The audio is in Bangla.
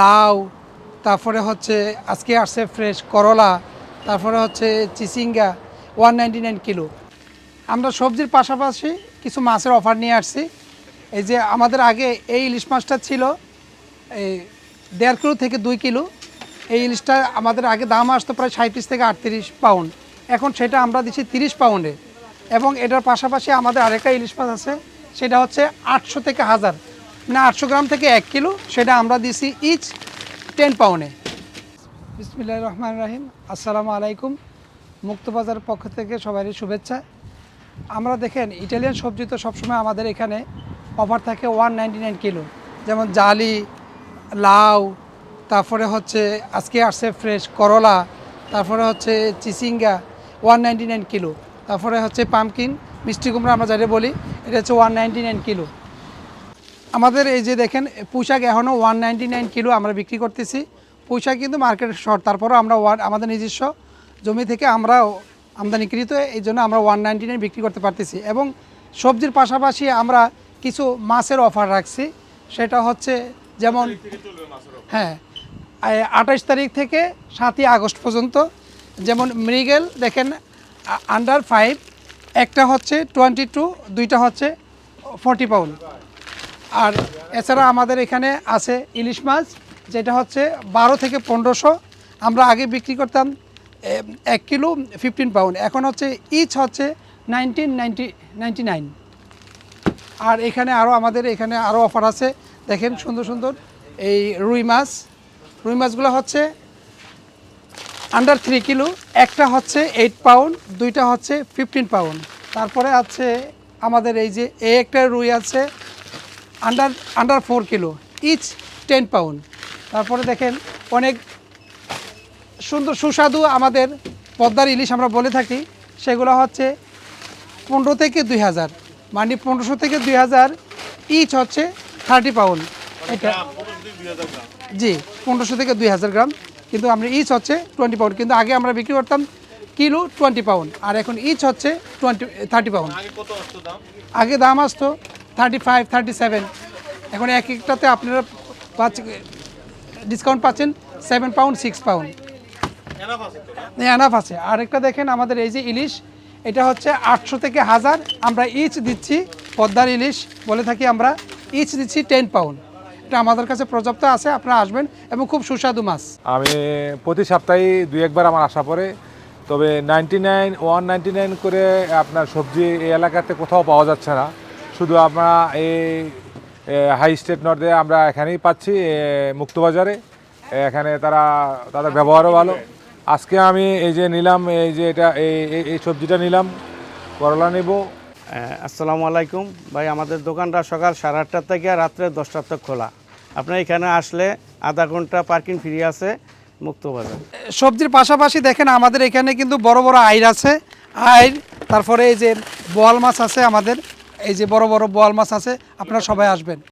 লাউ, তারপরে হচ্ছে আজকে আসছে ফ্রেশ করলা, তারপরে হচ্ছে চিচিঙ্গা ওয়ান নাইনটি নাইন কিলো। আমরা সবজির পাশাপাশি কিছু মাছের অফার নিয়ে আসছি। এই যে আমাদের আগে এই ইলিশ মাছটা ছিল, এই দেড় কিলো থেকে দুই কিলো। এই ইলিশটা আমাদের আগে দাম আসতো প্রায় সাঁত্রিশ থেকে আটত্রিশ পাউন্ড এখন সেটা আমরা দিচ্ছি তিরিশ পাউন্ডে এবং এটার পাশাপাশি আমাদের আরেকটা ইলিশ মাছ আছে, সেটা হচ্ছে আটশো থেকে হাজার। মানে আটশো গ্রাম থেকে এক কিলো, সেটা আমরা দিছি ইচ টেন পাউন্ডে বিসমিল্লাহ রহমান রাহিম, আসসালামু আলাইকুম। মুক্তবাজার পক্ষ থেকে সবারই শুভেচ্ছা। আমরা দেখেন, ইটালিয়ান সবজি তো সবসময় আমাদের এখানে অফার থাকে ওয়ান নাইনটি নাইন কিলো। যেমন জালি, লাউ, তারপরে হচ্ছে আজকে আসছে ফ্রেশ করলা, তারপরে হচ্ছে চিচিঙ্গা ওয়ান নাইনটি নাইন কিলো। তারপরে হচ্ছে পামকিন মিষ্টি কুমড়া আমরা যেটা বলি, এটা হচ্ছে ওয়ান নাইনটি নাইন কিলো। আমাদের এই যে দেখেন পুঁইশাক এখনও ওয়ান কিলো আমরা বিক্রি করতেছি। পুঁইশাক কিন্তু মার্কেটে শর্ট তারপরেও আমরা ওয়ান আমাদের নিজস্ব জমি থেকে আমরা আমদানিকৃত, এই জন্য আমরা ওয়ান বিক্রি করতে পারতেছি। এবং সবজির পাশাপাশি আমরা কিছু মাছের অফার রাখছি। সেটা হচ্ছে যেমন হ্যাঁ আঠাশ তারিখ থেকে সাতই আগস্ট পর্যন্ত যেমন মৃগেল, দেখেন আন্ডার ফাইভ একটা হচ্ছে টোয়েন্টি টু দুইটা হচ্ছে ফর্টি পাউন্ড আর এছাড়া আমাদের এখানে আছে ইলিশ মাছ, যেটা হচ্ছে বারো থেকে পনেরোশো। আমরা আগে বিক্রি করতাম এক কিলো ফিফটিন পাউন্ড এখন হচ্ছে ইচ হচ্ছে নাইনটিন নাইনটি নাইন আর এখানে আরও আমাদের এখানে আরও অফার আছে। দেখেন সুন্দর সুন্দর এই রুই মাছ। রুই মাছগুলো হচ্ছে আন্ডার থ্রি কিলো। একটা হচ্ছে এইট পাউন্ড দুইটা হচ্ছে ফিফটিন পাউন্ড তারপরে আছে আমাদের এই যে এ একটা রুই আছে under under four kilo each ten pound তারপরে দেখেন অনেক সুন্দর সুস্বাদু আমাদের পদ্মার ইলিশ আমরা বলে থাকি সেগুলো হচ্ছে পনেরো থেকে দুই হাজার। মানে পনেরোশো থেকে দুই হাজার ইচ হচ্ছে থার্টি পাউন্ড এটা জি পনেরোশো থেকে দুই হাজার গ্রাম। কিন্তু আমরা ইচ হচ্ছে টোয়েন্টি পাউন্ড কিন্তু আগে আমরা বিক্রি করতাম কিলো টোয়েন্টি পাউন্ড আর এখন ইচ হচ্ছে টোয়েন্টি থার্টি পাউন্ড আগে দাম আসতো থার্টি ফাইভ থার্টি সেভেন এখন এক একটাতে আপনারা পাচ্ছেন ডিসকাউন্ট পাচ্ছেন seven pound six pound enough আছে। আরেকটা দেখেন আমাদের এই যে ইলিশ, এটা হচ্ছে আটশো থেকে হাজার। আমরা ইচ দিচ্ছি, পদ্মার ইলিশ বলে থাকি আমরা ইচ দিচ্ছি টেন পাউন্ড এটা আমাদের কাছে পর্যাপ্ত আছে, আপনারা আসবেন এবং খুব সুস্বাদু মাছ। আমি প্রতি সপ্তাহে দুই একবার আমার আসা পড়ে। তবে নাইন ওয়ান নাইনটি নাইন করে আপনার সবজি এই এলাকাতে কোথাও পাওয়া যাচ্ছে না। শুধু আমরা এই হাই স্টেট নর্থে আমরা এখানেই পাচ্ছি মুক্তবাজারে। এখানে তারা তাদের ব্যবহারও ভালো। আজকে আমি এই যে নিলাম এই যে এটা এই এই- সবজিটা নিলাম করলা নেব। আসসালামু আলাইকুম। ভাই আমাদের দোকানটা সকাল সাড়ে আটটা থেকে আর রাত্রে দশটার তক খোলা। আপনার এখানে আসলে আধা ঘণ্টা পার্কিং ফ্রি আছে মুক্তবাজার। সবজির পাশাপাশি দেখেন আমাদের এখানে কিন্তু বড় বড় আইর আছে। আইর তারপরে এই যে বোয়াল মাছ আছে আমাদের। এই যে বড় বড় বোয়াল মাছ আছে আপনারা সবাই আসবেন।